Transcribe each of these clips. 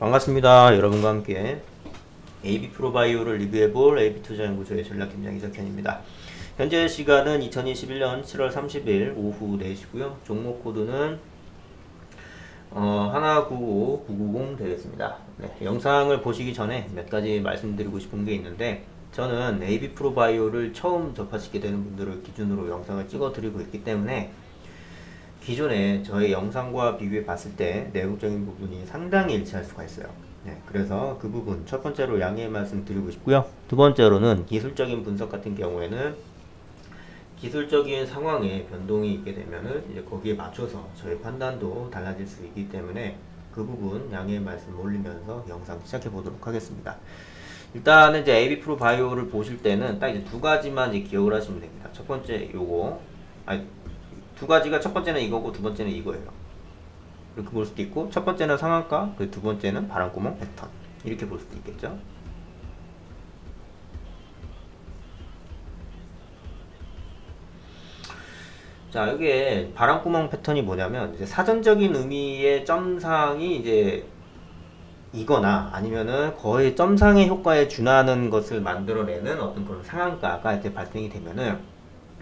반갑습니다. 여러분과 함께 AB 프로바이오를 리뷰해볼 AB투자연구소의 전략팀장 이석현입니다. 현재 시간은 2021년 7월 30일 오후 4시고요. 종목 코드는 어, 하나 9 990 되겠습니다. 네, 영상을 보시기 전에 몇 가지 말씀드리고 싶은 게 있는데 저는 AB 프로바이오를 처음 접하시게 되는 분들을 기준으로 영상을 찍어 드리고 있기 때문에 기존에 저의 영상과 비교해 봤을 때 내용적인 부분이 상당히 일치할 수가 있어요. 네, 그래서 그 부분 첫 번째로 양해의 말씀 드리고 싶고요. 두 번째로는 기술적인 분석 같은 경우에는 기술적인 상황에 변동이 있게 되면은 이제 거기에 맞춰서 저의 판단도 달라질 수 있기 때문에 그 부분 양해의 말씀 올리면서 영상 시작해 보도록 하겠습니다. 일단은 이제 AB 프로 바이오를 보실 때는 딱 이제 두 가지만 이제 기억을 하시면 됩니다. 첫 번째 요거 아니 두 가지가 첫 번째는 이거고 두 번째는 이거예요. 이렇게 볼 수도 있고 첫 번째는 상한가, 그 두 번째는 바람구멍 패턴 이렇게 볼 수도 있겠죠. 자, 여기에 바람구멍 패턴이 뭐냐면 이제 사전적인 의미의 점상이 이제 이거나 아니면은 거의 점상의 효과에 준하는 것을 만들어내는 어떤 그런 상한가가 이제 발생이 되면은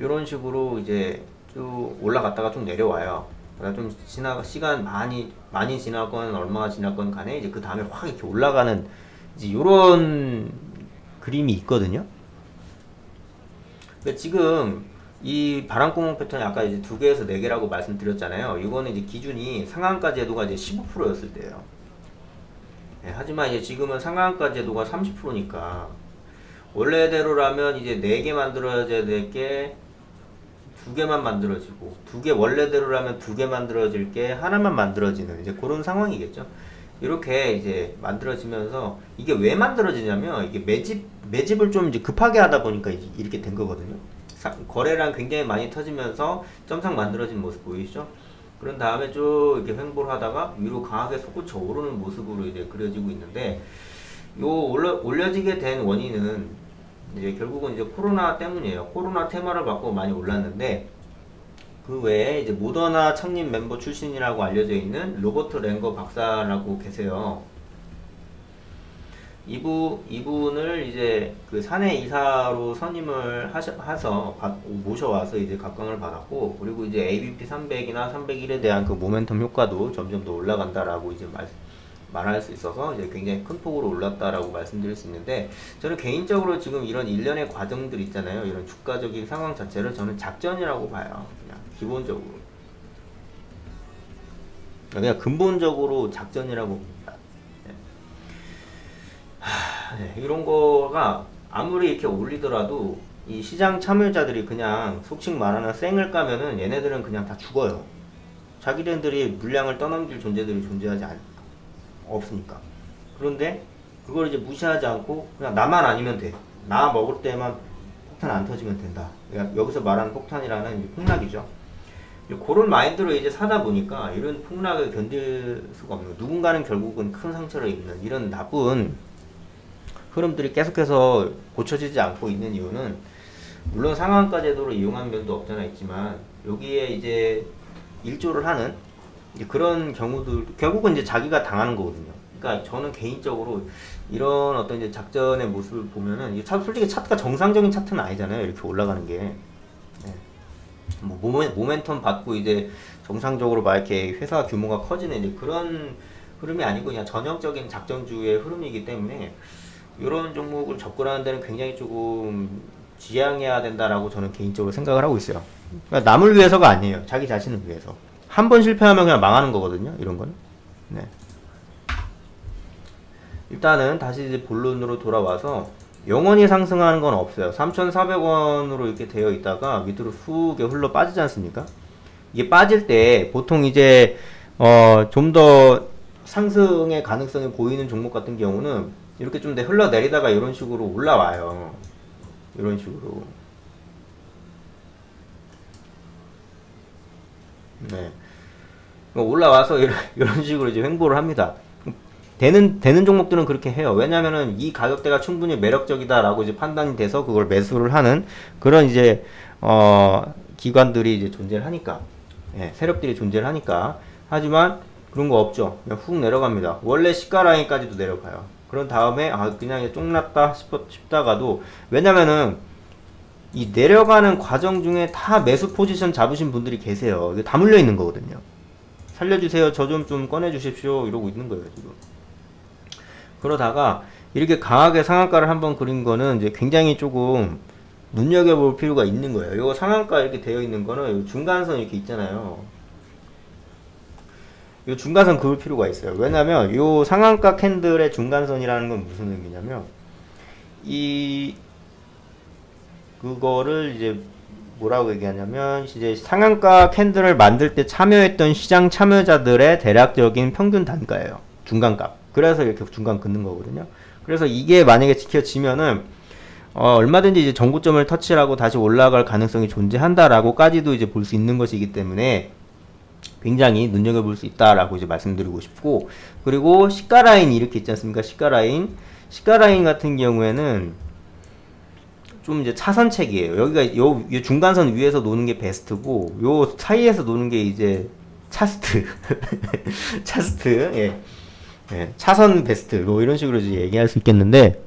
이런 식으로 이제 쭉 올라갔다가 쭉 내려와요. 그러니까 좀 지나 시간 많이 많이 지나건 얼마가 지나건 간에 이제 그 다음에 확 이렇게 올라가는 이제 이런 그림이 있거든요. 근데 지금 이 바람구멍 패턴이 아까 이제 두 개에서 네 개라고 말씀드렸잖아요. 이거는 이제 기준이 상한가 제도가 이제 15%였을 때예요. 네, 하지만 이제 지금은 상한가 제도가 30%니까 원래대로라면 이제 네 개 만들어야 될 게 두 개만 만들어지고 두 개 원래대로라면 두 개 만들어질 게 하나만 만들어지는 이제 그런 상황이겠죠. 이렇게 이제 만들어지면서 이게 왜 만들어지냐면 이게 매집 매집을 좀 이제 급하게 하다 보니까 이렇게 된 거거든요. 사- 거래량 굉장히 많이 터지면서 점상 만들어진 모습 보이시죠? 그런 다음에 쭉 이렇게 횡보를 하다가 위로 강하게 솟구쳐 오르는 모습으로 이제 그려지고 있는데 요 올려, 올려지게 된 원인은 이제 결국은 이제 코로나 때문이에요. 코로나 테마를 받고 많이 올랐는데 그 외에 이제 모더나 창립 멤버 출신이라고 알려져 있는 로버트 랭거 박사라고 계세요. 이분 이분을 이제 그 사내 이사로 선임을 하셔, 해서 받- 모셔와서 이제 각광을 받았고 그리고 이제 ABP 300이나 301에 대한 그 모멘텀 효과도 점점 더 올라간다라고 이제 말 말할 수 있어서 이제 굉장히 큰 폭으로 올랐다라고 말씀드릴 수 있는데 저는 개인적으로 지금 이런 일련의 과정들 있잖아요 이런 주가적인 상황 자체를 저는 작전이라고 봐요 그냥 기본적으로 그냥 근본적으로 작전이라고 봅니다. 네. 하, 네, 이런 거가 아무리 이렇게 올리더라도 이 시장 참여자들이 그냥 속칭 말하는 쌩을 까면은 얘네들은 그냥 다 죽어요. 자기네들이 물량을 떠넘길 존재들이 존재하지 않, 없으니까. 그런데 그걸 이제 무시하지 않고 그냥 나만 아니면 돼. 나 먹을 때만 폭탄 안 터지면 된다. 그러니까 여기서 말하는 폭탄이라는 이제 폭락이죠. 이제 그런 마인드로 이제 사다 보니까 이런 폭락을 견딜 수가 없는 거예요. 누군가는 결국은 큰 상처를 입는 이런 나쁜 흐름들이 계속해서 고쳐지지 않고 있는 이유는 물론 상한가 제도를 이용한 면도 없잖아 있지만 여기에 이제 일조를 하는 이제 그런 경우들 결국은 이제 자기가 당하는 거거든요. 그러니까 저는 개인적으로 이런 어떤 이제 작전의 모습을 보면은 이게 차, 솔직히 차트가 정상적인 차트는 아니잖아요. 이렇게 올라가는 게. 네. 뭐 모멘, 모멘텀 받고 이제 정상적으로 막 이렇게 회사 규모가 커지는 이제 그런 흐름이 아니고 그냥 전형적인 작전주의 흐름이기 때문에 이런 종목을 접근하는 데는 굉장히 조금 지양해야 된다라고 저는 개인적으로 생각을 하고 있어요. 그러니까 남을 위해서가 아니에요. 자기 자신을 위해서. 한 번 실패하면 그냥 망하는 거거든요. 이런 거는. 네. 일단은 다시 이제 본론으로 돌아와서 영원히 상승하는 건 없어요. 3,400원으로 이렇게 되어 있다가 밑으로 쑥 이렇게 흘러 빠지지 않습니까? 이게 빠질 때 보통 이제 어 좀 더 상승의 가능성이 보이는 종목 같은 경우는 이렇게 좀더 흘러 내리다가 이런 식으로 올라와요. 이런 식으로. 네. 올라와서 이런, 식으로 이제 횡보를 합니다. 되는 되는 종목들은 그렇게 해요. 왜냐면은 이 가격대가 충분히 매력적이다라고 이제 판단이 돼서 그걸 매수를 하는 그런 이제 어 기관들이 이제 존재를 하니까 예, 세력들이 존재를 하니까 하지만 그런 거 없죠. 그냥 훅 내려갑니다. 원래 시가 라인까지도 내려가요. 그런 다음에 아 그냥 쫑났다 싶, 싶다가도 왜냐면은 이 내려가는 과정 중에 다 매수 포지션 잡으신 분들이 계세요. 이게 다 물려 있는 거거든요. 살려주세요. 저 좀 좀 꺼내 주십시오. 이러고 있는 거예요 지금. 그러다가 이렇게 강하게 상한가를 한번 그린 거는 이제 굉장히 조금 눈여겨볼 필요가 있는 거예요. 이거 상한가 이렇게 되어 있는 거는 이 중간선 이렇게 있잖아요. 이 중간선 그을 필요가 있어요. 왜냐면 이 상한가 캔들의 중간선이라는 건 무슨 의미냐면 이 그거를 이제 뭐라고 얘기하냐면 이제 상한가 캔들을 만들 때 참여했던 시장 참여자들의 대략적인 평균 단가예요. 중간값. 그래서 이렇게 중간 긋는 거거든요. 그래서 이게 만약에 지켜지면은 어, 얼마든지 이제 전고점을 터치하고 다시 올라갈 가능성이 존재한다라고까지도 이제 볼 수 있는 것이기 때문에 굉장히 눈여겨볼 수 있다라고 이제 말씀드리고 싶고 그리고 시가 라인 이렇게 있지 않습니까? 시가 라인 시가 라인 같은 경우에는 좀 이제 차선책이에요. 여기가 요, 요 중간선 위에서 노는 게 베스트고 요 사이에서 노는 게 이제 차스트 차스트 예. 예, 차선 베스트 뭐 이런 식으로 이제 얘기할 수 있겠는데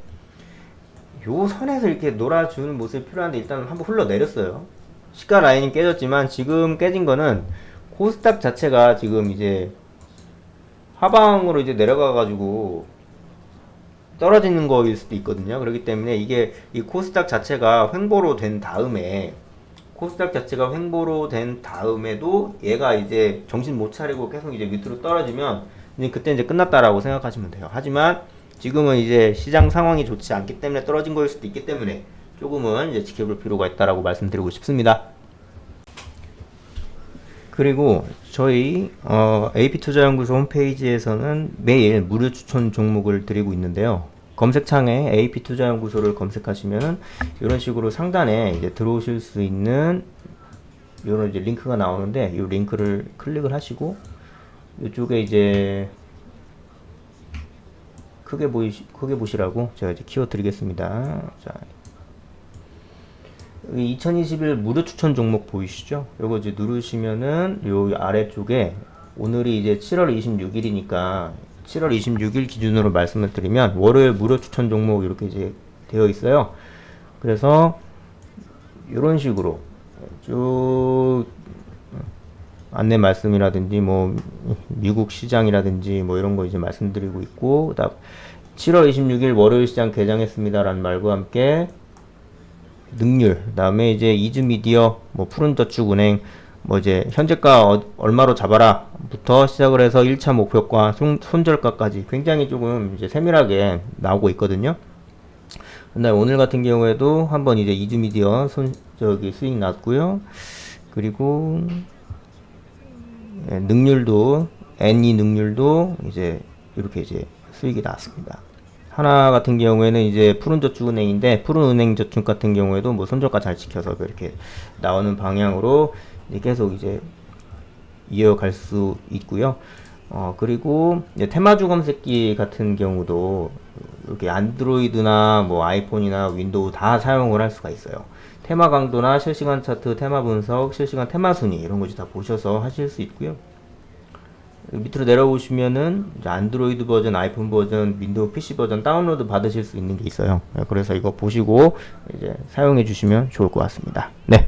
요 선에서 이렇게 놀아주는 모습이 필요한데 일단 한번 흘러내렸어요. 시가 라인이 깨졌지만 지금 깨진 거는 코스닥 자체가 지금 이제 하방으로 이제 내려가 가지고 떨어지는 거일 수도 있거든요. 그렇기 때문에 이게 이 코스닥 자체가 횡보로 된 다음에 코스닥 자체가 횡보로 된 다음에도 얘가 이제 정신 못 차리고 계속 이제 밑으로 떨어지면 이제 그때 이제 끝났다라고 생각하시면 돼요. 하지만 지금은 이제 시장 상황이 좋지 않기 때문에 떨어진 거일 수도 있기 때문에 조금은 이제 지켜볼 필요가 있다라고 말씀드리고 싶습니다. 그리고 저희 어, AP투자연구소 홈페이지에서는 매일 무료 추천 종목을 드리고 있는데요. 검색창에 AP투자연구소를 검색하시면 이런 식으로 상단에 이제 들어오실 수 있는 이런 이제 링크가 나오는데 이 링크를 클릭을 하시고 이쪽에 이제 크게 보이시 크게 보시라고 제가 이제 키워 드리겠습니다. 자, 2021 무료 추천 종목 보이시죠? 요거 이제 누르시면은 요 아래쪽에 오늘이 이제 7월 26일이니까 7월 26일 기준으로 말씀을 드리면 월요일 무료 추천 종목 이렇게 이제 되어 있어요. 그래서 이런 식으로 쭉 안내 말씀이라든지 뭐 미국 시장이라든지 뭐 이런 거 이제 말씀드리고 있고 그다음 7월 26일 월요일 시장 개장했습니다라는 말과 함께 능률, 그다음에 이제 이즈미디어, 뭐 푸른저축은행, 뭐 이제 현재가 어, 얼마로 잡아라부터 시작을 해서 1차 목표가 손, 손절가까지 굉장히 조금 이제 세밀하게 나오고 있거든요. 근데 오늘 같은 경우에도 한번 이제 이즈미디어 손 저기 수익 났고요. 그리고 예, 능률도 N2 능률도 이제 이렇게 이제 수익이 나왔습니다. 하나 같은 경우에는 이제 푸른저축은행인데 푸른은행저축 같은 경우에도 뭐 손절가 잘 지켜서 이렇게 나오는 방향으로 이제 계속 이제 이어갈 수 있고요. 어 그리고 테마주 검색기 같은 경우도 이렇게 안드로이드나 뭐 아이폰이나 윈도우 다 사용을 할 수가 있어요. 테마 강도나 실시간 차트, 테마 분석, 실시간 테마 순위 이런 것이 다 보셔서 하실 수 있고요. 밑으로 내려오시면은 안드로이드 버전, 아이폰 버전, 윈도우 PC 버전 다운로드 받으실 수 있는 게 있어요. 그래서 이거 보시고 이제 사용해 주시면 좋을 것 같습니다. 네.